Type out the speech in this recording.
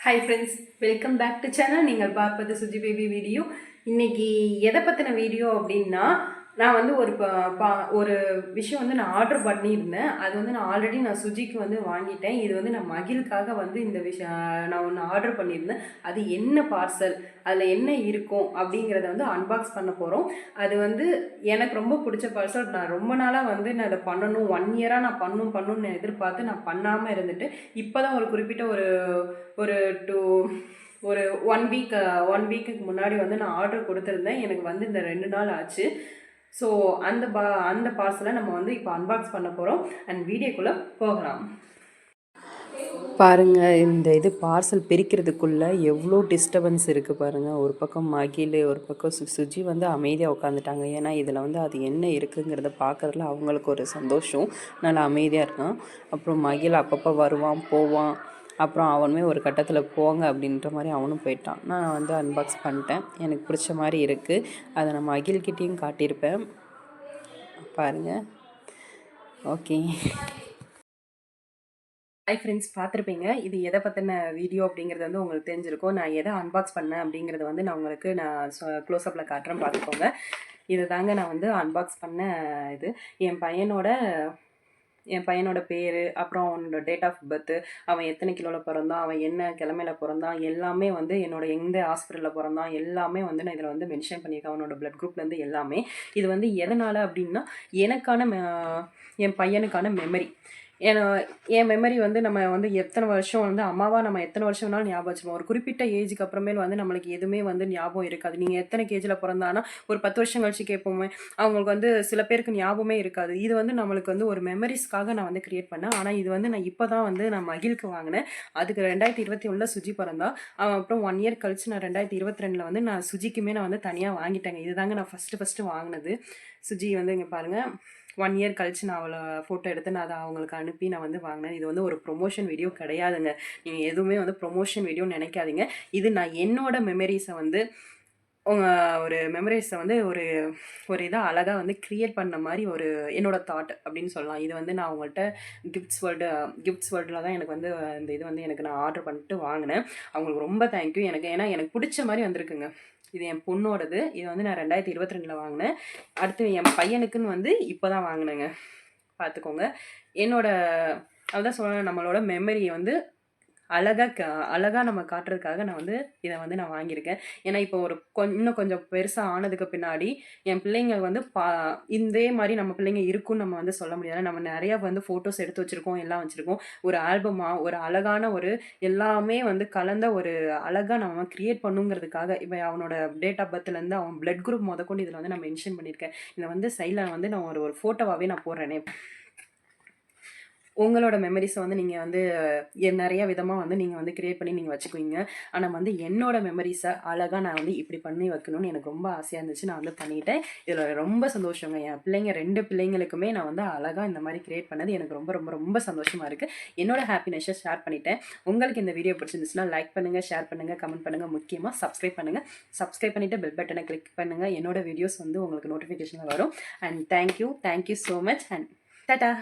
Hi friends welcome back to channel நீங்கள் பார்ப்பது Suji baby video. இன்னைக்கு எதை பற்றின வீடியோ அப்படின்னா நான் வந்து ஒரு ப- பா- ஒரு விஷயம் வந்து நான் ஆர்டர் பண்ணியிருந்தேன். அது வந்து நான் ஆல்ரெடி நான் சுஜிக்கு வந்து வாங்கிட்டேன். இது வந்து நான் மகிழ்க்காக வந்து இந்த விஷயம் நான் ஒன்று ஆர்டர் பண்ணியிருந்தேன். அது என்ன பார்சல் அதில் என்ன இருக்கும் அப்படிங்கிறத வந்து அன்பாக்ஸ் பண்ண போகிறோம் அது வந்து எனக்கு ரொம்ப பிடிச்ச பார்சல் நான் ரொம்ப நாளாக வந்து நான் அதை பண்ணணும். ஒன் இயராக நான் பண்ணணும் பண்ணணும்னு எதிர்பார்த்து நான் பண்ணாமல் இருந்துட்டு இப்போ தான் ஒரு குறிப்பிட்ட ஒரு ஒரு டூ ஒரு ஒன் வீக் ஒன் வீக்குக்கு முன்னாடி வந்து நான் ஆர்டர் கொடுத்துருந்தேன். எனக்கு வந்து இந்த ரெண்டு நாள் ஆச்சு. ஸோ அந்த பா அந்த பார்சலை நம்ம வந்து இப்போ அன்பாக்ஸ் பண்ண போகிறோம் அண்ட் வீடியோக்குள்ளே போகலாம். பாருங்கள் இந்த இது பார்சல் பிரிக்கிறதுக்குள்ளே எவ்வளோ டிஸ்டர்பன்ஸ் இருக்குது பாருங்கள் ஒரு பக்கம் மகிழ் ஒரு பக்கம் சு சுஜி வந்து அமைதியாக உட்காந்துட்டாங்க ஏன்னா இதில் வந்து அது என்ன இருக்குங்கிறத பார்க்கறதுல அவங்களுக்கு ஒரு சந்தோஷம். நல்லா அமைதியாக இருக்கான். அப்புறம் மகிழ் அப்பப்போ வருவான் போவான். அப்புறம் அவனுமே ஒரு கட்டத்தில் போங்க அப்படின்ற மாதிரி அவனும் போயிட்டான். நான் வந்து அன்பாக்ஸ் பண்ணிட்டேன். எனக்கு பிடிச்ச மாதிரி இருக்குது அதை நான் மகிழ்கிட்டேயும் காட்டியிருப்பேன். பாருங்கள் ஓகே. ஹை ஃப்ரெண்ட்ஸ் பார்த்துருப்பீங்க. இது எதை பற்றின வீடியோ அப்படிங்கிறது வந்து உங்களுக்கு தெரிஞ்சிருக்கும். நான் எதை அன்பாக்ஸ் பண்ணேன் அப்படிங்கிறது வந்து நான் உங்களுக்கு நான் க்ளோஸ்அப்பில் காட்டுறேன். பார்த்துக்கோங்க. இது தாங்க நான் வந்து அன்பாக்ஸ் பண்ண இது. என் பையனோட என் பையனோட பேர் அப்புறம் அவனோட டேட் ஆஃப் பர்த்து அவன் எத்தனை கிலோவில் பிறந்தான் அவன் என்ன கிழமையில பிறந்தான் எல்லாமே வந்து என்னோட எந்த ஹாஸ்பிட்டலில் பிறந்தான் எல்லாமே வந்து நான் இதில் வந்து மென்ஷன் பண்ணியிருக்கேன் அவனோட பிளட் குரூப்லேருந்து எல்லாமே. இது வந்து எதனால் அப்படின்னா எனக்கான என் பையனுக்கான மெமரி ஏன்னா என் மெமரி வந்து நம்ம வந்து எத்தனை வருஷம் வந்து அம்மாவா நம்ம எத்தனை வருஷம் வேணாலும் ஞாபகம் வச்சுருவோம் ஒரு குறிப்பிட்ட ஏஜுக்கு அப்புறமேல் வந்து நம்மளுக்கு எதுவுமே வந்து ஞாபகம் இருக்காது. நீங்கள் எத்தனை கேஜில் பிறந்தானா ஒரு பத்து வருஷம் கழிச்சு கேட்போமே அவங்களுக்கு வந்து சில பேருக்கு ஞாபகமே இருக்காது. இது வந்து நம்மளுக்கு வந்து ஒரு மெமரிஸ்க்காக நான் வந்து கிரியேட் பண்ணேன். ஆனால் இது வந்து நான் இப்போ தான் வந்து நான் மகிழ்க்கு வாங்கினேன். அதுக்கு ரெண்டாயிரத்தி இருபத்தி ஒன்றில் சுஜி பிறந்தா. அவன் அப்புறம் ஒன் இயர் கழிச்சு நான் ரெண்டாயிரத்தி இருபத்தி ரெண்டில் வந்து நான் சுஜிக்குமே நான் வந்து தனியாக வாங்கிட்டேங்க. இதுதாங்க நான் ஃபஸ்ட்டு ஃபஸ்ட்டு வாங்கினது. சுஜி வந்து இங்கே பாருங்கள் ஒன் இயர் கழிச்சு நான் அவளை ஃபோட்டோ எடுத்து நான் அதை அவங்களுக்கு அனுப்பி நான் வந்து வாங்கினேன். இது வந்து ஒரு ப்ரொமோஷன் வீடியோ கிடையாதுங்க. நீங்கள் எதுவுமே வந்து ப்ரொமோஷன் வீடியோன்னு நினைக்காதீங்க. இது நான் என்னோட மெமரிஸை வந்து உங்கள் ஒரு மெமரிஸை வந்து ஒரு ஒரு இதாக அழகாக வந்து க்ரியேட் பண்ண மாதிரி ஒரு என்னோடய தாட் அப்படின்னு சொல்லலாம். இது வந்து நான் உங்கள்கிட்ட கிஃப்ட்ஸ் வேர்ல்டு கிஃப்ட்ஸ் வேர்ல்டில் தான் எனக்கு வந்து இந்த இது வந்து எனக்கு நான் ஆர்டர் பண்ணிட்டு வாங்கினேன். அவங்களுக்கு ரொம்ப தேங்க்யூ எனக்கு ஏன்னா எனக்கு பிடிச்ச மாதிரி வந்திருக்குங்க. இது என் பொண்ணோடது. இது வந்து நான் ரெண்டாயிரத்தி இருபத்தி ரெண்டில் வாங்கினேன். அடுத்து என் பையனுக்குன்னு வந்து இப்போ தான் வாங்கினேங்க. பார்த்துக்கோங்க என்னோட அதுதான் சொல்கிறேன் நம்மளோட மெமரியை வந்து அழகாக அழகாக நம்ம காட்டுறதுக்காக நான் வந்து இதை வந்து நான் வாங்கியிருக்கேன். ஏன்னா இப்போ ஒரு கொ- இன்னும் கொஞ்சம் பெருசாக ஆனதுக்கு பின்னாடி என் பிள்ளைங்க வந்து பா இதே மாதிரி நம்ம பிள்ளைங்க இருக்குன்னு நம்ம வந்து சொல்ல முடியாது. நம்ம நிறையா வந்து ஃபோட்டோஸ் எடுத்து வச்சுருக்கோம் எல்லாம் வச்சுருக்கோம். ஒரு ஆல்பமாக ஒரு அழகான ஒரு எல்லாமே வந்து கலந்த ஒரு அழகாக நம்ம க்ரியேட் பண்ணுங்கிறதுக்காக இப்போ அவனோட டேட் ஆஃப் பர்த்லேருந்து அவன் பிளட் குரூப் முதக்கொண்டு இதில் வந்து நான் மென்ஷன் பண்ணியிருக்கேன். இதை வந்து சைடில் வந்து நான் ஒரு ஒரு ஃபோட்டோவாகவே நான் போடுறேனே. உங்களோட மெமரிஸை வந்து நீங்கள் வந்து நிறைய விதமாக வந்து நீங்கள் வந்து கிரியேட் பண்ணி நீங்கள் வச்சுக்குவீங்க. ஆனால் வந்து என்னோட மெமரிஸை அழகாக நான் வந்து இப்படி பண்ணி வைக்கணும்னு எனக்கு ரொம்ப ஆசையாக இருந்துச்சு. நான் வந்து பண்ணிட்டேன். இதில் ரொம்ப சந்தோஷங்க. என் பிள்ளைங்க ரெண்டு பிள்ளைங்களுக்குமே நான் வந்து அழகாக இந்த மாதிரி கிரியேட் பண்ணது எனக்கு ரொம்ப ரொம்ப ரொம்ப சந்தோஷமாக இருக்குது என்னோட ஹாப்பினஸை ஷேர் பண்ணிட்டேன். உங்களுக்கு இந்த வீடியோ பிடிச்சிருந்துச்சுன்னா லைக் பண்ணுங்கள் ஷேர் பண்ணுங்கள் கமெண்ட் பண்ணுங்கள் முக்கியமாக சப்ஸ்கிரைப் பண்ணுங்கள் சப்ஸ்கிரைப் பண்ணிவிட்டு பெல் பட்டனை கிளிக் பண்ணுங்கள் என்னோட வீடியோஸ் வந்து உங்களுக்கு நோட்டிஃபிகேஷனில் வரும். And thank you thank you so much and tata